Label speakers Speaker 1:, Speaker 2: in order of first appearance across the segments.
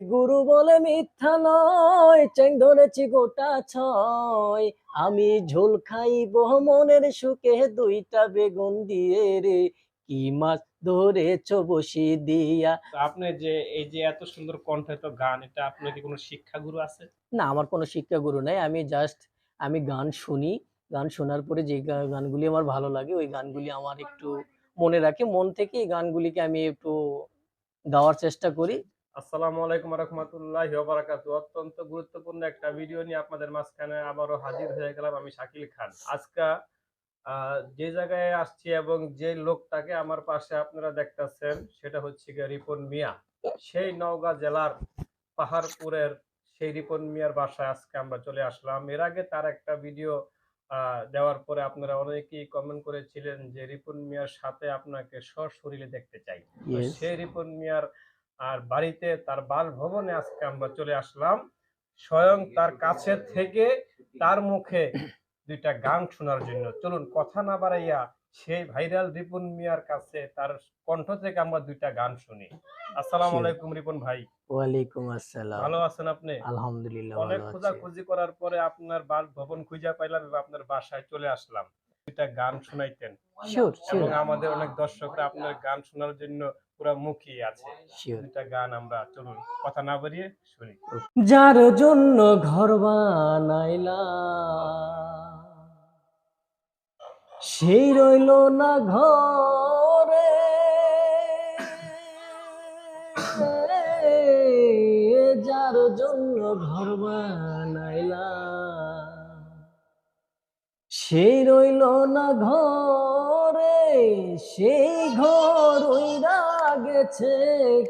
Speaker 1: গুরু বলে মিথ্যা নয় চেং ধরেছি গোটা ছয়। আমি ঝোল খাইব মনের সুখে দুইটা বেগুন দিয়ে রে। কি মাছ ধরেছ বসি দিয়া?
Speaker 2: আপনি যে এই যে এত সুন্দর কণ্ঠে তো গান এটা আপনার কি কোনো শিক্ষাগুরু আছে?
Speaker 1: না আমার কোনো শিক্ষা গুরু নাই। আমি জাস্ট আমি গান শুনি। গান শোনার পরে যে গানগুলি আমার ভালো লাগে ওই গানগুলি আমার একটু মনে রাখি। মন থেকে এই গানগুলিকে আমি একটু গাওয়ার চেষ্টা করি।
Speaker 2: আসসালামু আলাইকুম রহমতুল্লাহ বারাকাতু অত্যন্ত গুরুত্বপূর্ণ একটা ভিডিও নিয়ে আপনাদের মাঝখানে আবারও হাজির হয়ে গেলাম আমি শাকিল খান। আজকে যে জায়গায় আসছি এবং যে লোকটাকে আমার পাশে আপনারা দেখতেছেন সেটা হচ্ছে রিপন মিয়া। সেই নওগাঁ জেলার পাহাড়পুরের সেই রিপন মিয়ার বাসায় আজকে আমরা চলে আসলাম। এর আগে তার একটা ভিডিও আহ, দেওয়ার পরে আপনারা অনেকেই কমেন্ট করেছিলেন যে রিপন মিয়ার সাথে আপনাকে সশরীরে দেখতে চাই। সেই রিপন মিয়ার আর বাড়িতে তার বাসভবনে আজকে আমরা চলে আসলাম। স্বয়ং তার কাছে থেকে তার মুখে দুইটা গান শোনার জন্য। চলুন কথা না বাড়াইয়া সেই ভাইরাল রিপন মিয়ার কাছে তার কণ্ঠ থেকে আমরা দুইটা গান শুনি। আসসালামু. আলাইকুম রিপন ভাই।
Speaker 1: ওয়ালাইকুম আসসালাম।
Speaker 2: ভালো আছেন আপনি?
Speaker 1: আলহামদুলিল্লাহ
Speaker 2: অনেক
Speaker 1: ভালো আছি।
Speaker 2: খোঁজাখুঁজি করার পরে আপনার বাসভবন খুঁজে পাইলাম এবং আপনার বাসায় চলে আসলাম। দুইটা গান শোনাইতেন। এবং আমাদের অনেক দর্শকরা আপনার গান শোনার জন্য পুরো মুখিয়ে আছে। দুইটা গান আমরা চলুন কথা না বাড়িয়ে শুনি।
Speaker 1: যার জন্য ঘর বানাইলা সেই রইল না ঘরে। যার জন্য ঘর বানাইলা সেই রইল না ঘরে। সেই ঘর ওইরা গেছে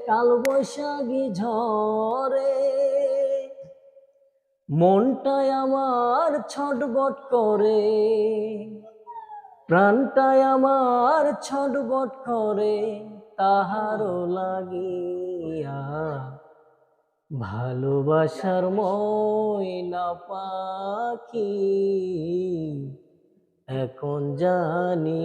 Speaker 1: কাল বৈশাখী ঝরে মনটাই আমার ছটবট করে, প্রাণটাই আমার ছটবট করে, তাহারও লাগিয়া ভালোবাসার ময়না পাখি এখন জানি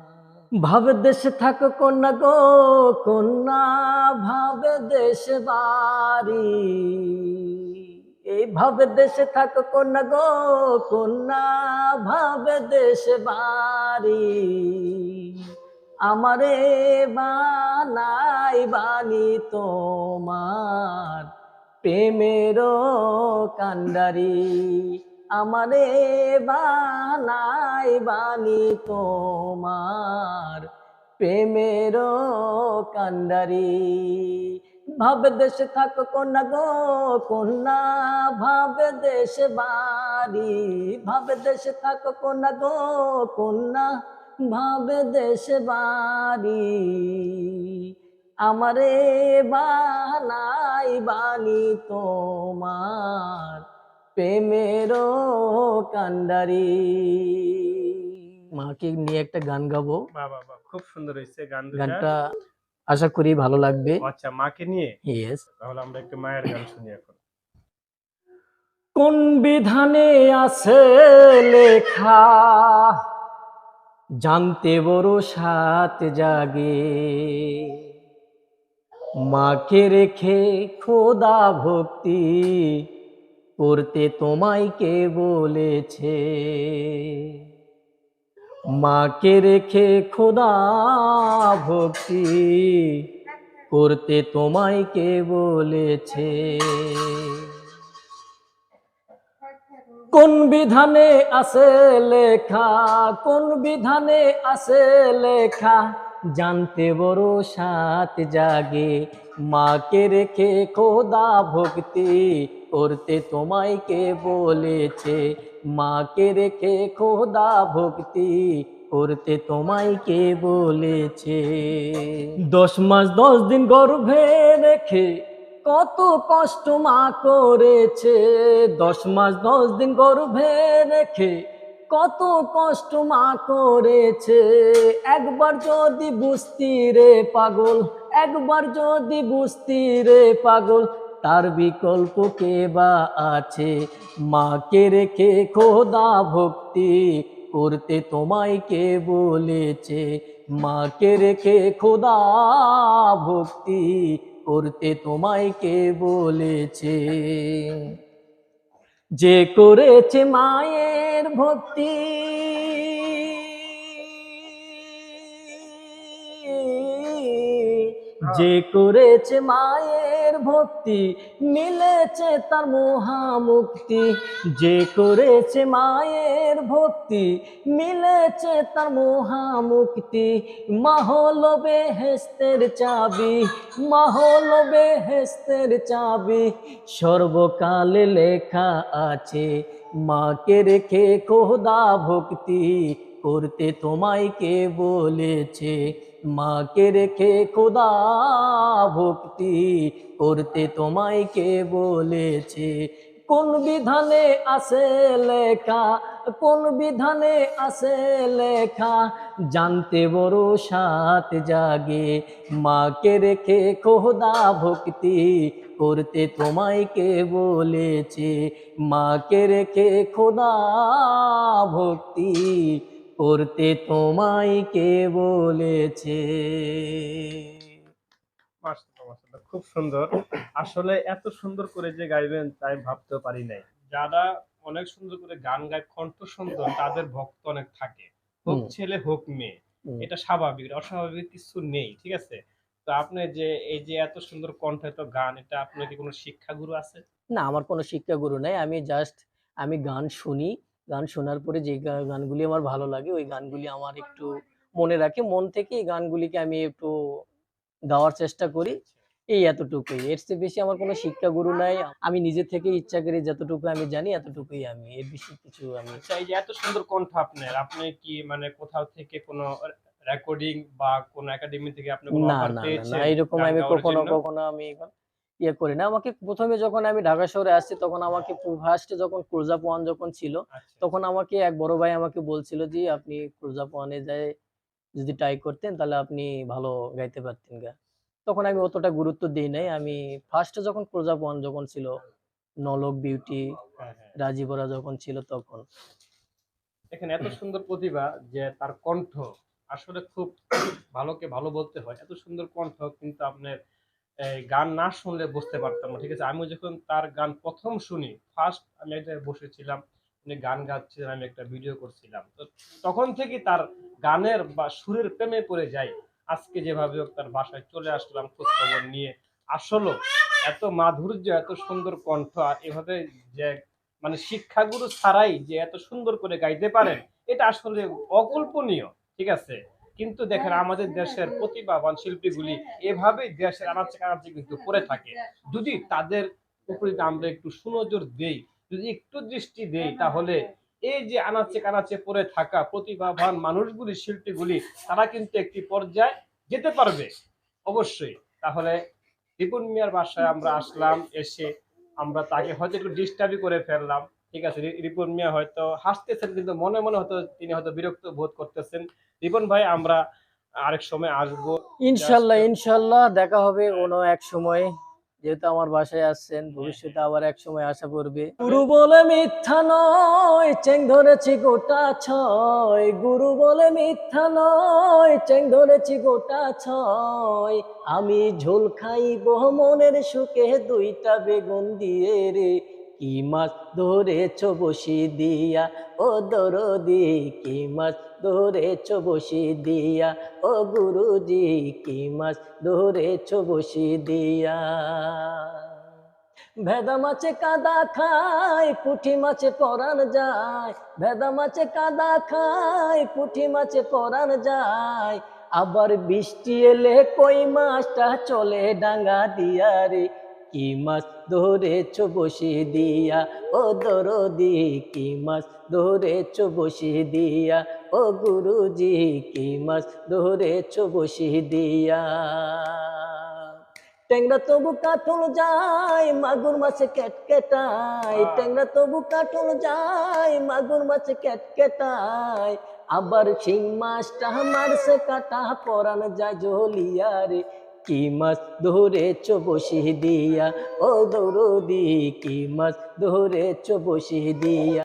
Speaker 1: ভাবে দেশে থাকো কন্যা গো, কন্যা ভাবে দেশ বাড়ি। এই ভাবে দেশে থাকো কন্যা গো, কন্যা ভাবে দেশ বাড়ি। আমারে বানাই বানি তোমার প্রেমের কান্ডারি। আমারে বানাই বানি তোমার প্রেমের কান্ডারি। ভাবে দেশে থাকো কন্যা গো কন্যা ভাবে দেশে বাড়ি। ভাবে দেশে থাকো কন্যা গো কন্যা ভাবে দেশে বাড়ি। আমারে বানাই বানি তোমার প্রেমের কান্ডারি। মাকে নিয়ে একটা গান গাবো।
Speaker 2: খুব সুন্দর হয়েছে গান
Speaker 1: গানটা আশা করি ভালো লাগবে।
Speaker 2: আচ্ছা মাকে নিয়ে?
Speaker 1: ইয়েস
Speaker 2: তাহলে আমরা একটু মায়ের গান শুনি এখন।
Speaker 1: কোন বিধানে আছে লেখা? জানতে বড় সাত জাগে। মাকে রেখে খোদা ভক্তি করতে তোমায় কে বলেছে? মাকে রেখে খোদা ভক্তি করতে তোমায় কে বলেছে? কোন বিধানে আছে লেখা? কোন বিধানে আছে লেখা? জানতে বড় সাত জাগে। মাকে রেখে খোদা ভক্তি করতে তোমায় কে বলেছে? মাকে রেখে খোদা ভক্তি করতে তোমায় কে বলেছে? দশ মাস দশ দিন গর্ভে রেখে কত কষ্ট মা করেছে। দশ মাস দশ দিন গর্ভে রেখে কত কষ্ট মা করেছে। একবার যদি বুঝতি রে পাগল, একবার যদি বুঝতি রে পাগল তার বিকল্প কে বা আছে? মাকে রেখে খোদা ভক্তি করতে তোমায় কে বলেছে? মাকে রেখে খোদা ভক্তি করতে তোমায় কে বলেছে? যে করেছে মায়ের ভক্তি যে করেছে মায়ের ভক্তি মিলেছে তার মহামুক্তি। যে করেছে মায়ের ভক্তি মিলেছে তার মহামুক্তি। মহল বেহেস্তের চাবি মহল বেহেস্তের চাবি। সর্বকালে লেখা আছে মাকে রেখে খোদা ভক্তি করতে তোমায় কে বলেছে? মাকে রেখে খোদা ভক্তি করতে তোমায় কে বলেছে? কোন বিধানে আছে লেখা? কোন বিধানে আছে লেখা? জানতে বড় সাত জাগে। মাকে রেখে খোদা ভক্তি করতে তোমায় কে বলেছে মাকে রেখে খোদা ভক্তি করতে তোমায় কে বলেছে
Speaker 2: খুব সুন্দর। আসলে এত সুন্দর করে যে গাইবেন তাই ভাবতে পারি নাই। যারা অনেক সুন্দর করে গান গায় কণ্ঠ সুন্দর তাদের ভক্ত অনেক থাকে। হোক ছেলে হোক মেয়ে এটা স্বাভাবিক অস্বাভাবিক কিছু নেই ঠিক আছে? তো আপনি যে এই যে এত সুন্দর গান এটা আপনার কি কোনো শিক্ষাগুরু আছে?
Speaker 1: না আমার কোনো শিক্ষাগুরু নাই। আমি জাস্ট আমি গান শুনি। গান শোনার পরে যে গানগুলি আমার ভালো লাগে ওই গানগুলি আমার একটু মনে রাখি। মন থেকে এই গানগুলিকে আমি একটু গাওয়ার চেষ্টা করি। এই এতটুকুই। এর চেয়ে বেশি আমার কোনো শিক্ষাগুরু নাই। আমি নিজে থেকে ইচ্ছা করি যতটুকু আমি জানি এতটুকুই আমি। এর বেশি কিছু আমি
Speaker 2: আচ্ছা এই যে এত সুন্দর কণ্ঠ আপনার আপনি কি মানে কোথাও থেকে কোনো রেকর্ডিং বা কোনো একাডেমি থেকে আপনি কোনো
Speaker 1: না
Speaker 2: অফার
Speaker 1: না না
Speaker 2: পেয়েছেন?
Speaker 1: না এরকম আমি কখনো কখনো আমি ইয়ে করি না। আমাকে প্রথমে যখন আমি ঢাকা শহরে আসছি তখন আমাকে ফার্স্টে যখন ক্রুজাপ ওয়ান যখন ছিল
Speaker 2: আচ্ছা।
Speaker 1: তখন আমাকে এক বড় ভাই আমাকে বলছিল যে আপনি ক্রুজাপ ওয়ানে যায় যদি ট্রাই করতেন তাহলে আপনি ভালো গাইতে পারতেন গা। তখন আমি অতটা গুরুত্ব দিই নাই। আমি ফার্স্টে যখন ক্রুজাপ ওয়ান যখন ছিল নলক বিউটি
Speaker 2: হ্যাঁ, হ্যাঁ।
Speaker 1: রাজীবরা যখন ছিল তখন।
Speaker 2: এখানে এত সুন্দর প্রতিভা যে তার কণ্ঠ আসলে খুব ভালোকে ভালো বলতে হয়। এত সুন্দর কণ্ঠ কিন্তু আপনার গান না শুনলে বুঝতে পারতাম না, ঠিক আছে? আমি যখন তার গান প্রথম শুনি ফার্স্ট আমি এক বসেছিলাম, উনি গান গাচ্ছিলেন, আমি একটা ভিডিও করছিলাম। তো তখন থেকে তার গানের বা সুরের প্রেমে পড়ে যাই। আজকে যেভাবে তার বাসায় চলে আসলাম খোঁজ খবর নিয়ে। আসলে এত মাধুর্য, এত সুন্দর কণ্ঠ, আর এভাবে যে মানে শিক্ষাগুরু ছাড়াই যে এত সুন্দর করে গাইতে পারেন, এটা আসলে অকল্পনীয়। ঠিক আছে? কিন্তু দেখেন আমাদের দেশের প্রতিভাবান শিল্পীগুলি এভাবেই দেশের আনাচে কানাচে কিন্তু পড়ে থাকে। যদি তাদের উপরে আমরা একটু সুনজর দেই যদি একটু দৃষ্টি দেই তাহলে এই যে আনাচে কানাচে পড়ে থাকা প্রতিভাবান মানুষগুলি শিল্পীগুলি তারা কিন্তু একটি পর্যায়ে যেতে পারবে। অবশ্যই। তাহলে রিপুন মিয়ার বাসায় আমরা আসলাম এসে আমরা তাকে হয়তো একটু ডিস্টার্বই করে ফেললাম। ঠিক আছে রিপন মিয়া হয়তো হাসতেছেন কিন্তু মনে মনে হয়তো তিনি হয়তো বিরক্ত বোধ করতেছেন। রিপন ভাই আমরা আরেক সময় আসব।
Speaker 1: ইনশাল্লাহ ইনশাল্লাহ দেখা হবে কোনো এক সময়। যেহেতু আমার বাসায় আসছেন ভবিষ্যতে আবার এক সময় আশা করবে। গুরু বলে মিথ্যা নয় চেং ধরেছি গোটা ছয়। গুরু বলে মিথ্যা নয় চেং ধরেছি গোটা ছয়। আমি ঝোল খাইব মনের সুখে দুইটা বেগুন দিয়ে রে। কি মাছ ধরেছ বসি দিয়া, ও দরদি কি মাছ ধরেছ বসি দিয়া, ও গুরুজি কি মাছ ধরেছ বসি দিয়া। ভেদা মাছে কাদা খায় পুঁটি মাছে পরান যায়। ভেদা মাছে কাদা খায় পুঁটি মাছে পরান যায়। আবার বৃষ্টি এলে কই মাছটা চলে ডাঙ্গা দিয়া রে কি মাছ ধরেছ বসে দিয়া ও দরদি কি মাছ ধরেছ বসে দিয়া ও গুরুজি কি মাছ ধরেছ বসি দিয়া। ট্যাংরা তবু কাঠল যায় মাগুর মাছে কেট কেটায়
Speaker 2: আহ।
Speaker 1: ট্যাংরা তবু কাঠল যায় মাগুর মাছে কেট কেটায় আবার শিং মাছটা মারছে কাটা পরান যায় জলিয়া রে কি মাছ ধরেছ বসি দিয়া? ও দৌড়দি কি মাছ ধরেছ বসি দিয়া?